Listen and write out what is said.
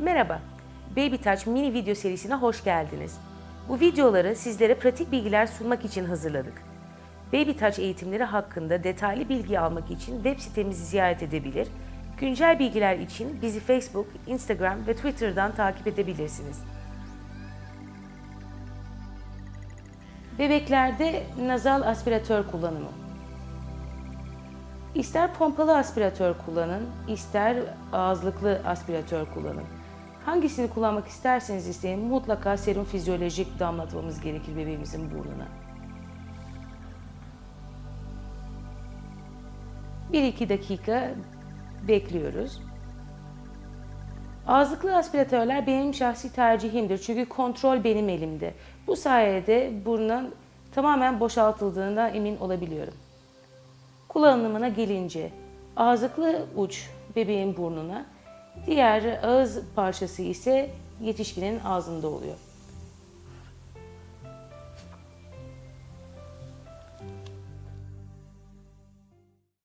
Merhaba, Baby Touch mini video serisine hoş geldiniz. Bu videoları sizlere pratik bilgiler sunmak için hazırladık. Baby Touch eğitimleri hakkında detaylı bilgi almak için web sitemizi ziyaret edebilir, güncel bilgiler için bizi Facebook, Instagram ve Twitter'dan takip edebilirsiniz. Bebeklerde nazal aspiratör kullanımı. İster pompalı aspiratör kullanın, ister ağızlıklı aspiratör kullanın. Hangisini kullanmak isterseniz isteyin mutlaka serum fizyolojik damlatmamız gerekir bebeğimizin burnuna. 1-2 dakika bekliyoruz. Ağızlıklı aspiratörler benim şahsi tercihimdir. Çünkü kontrol benim elimde. Bu sayede burnun tamamen boşaltıldığına emin olabiliyorum. Kullanımına gelince ağızlıklı uç bebeğin burnuna, diğer ağız parçası ise yetişkinin ağzında oluyor.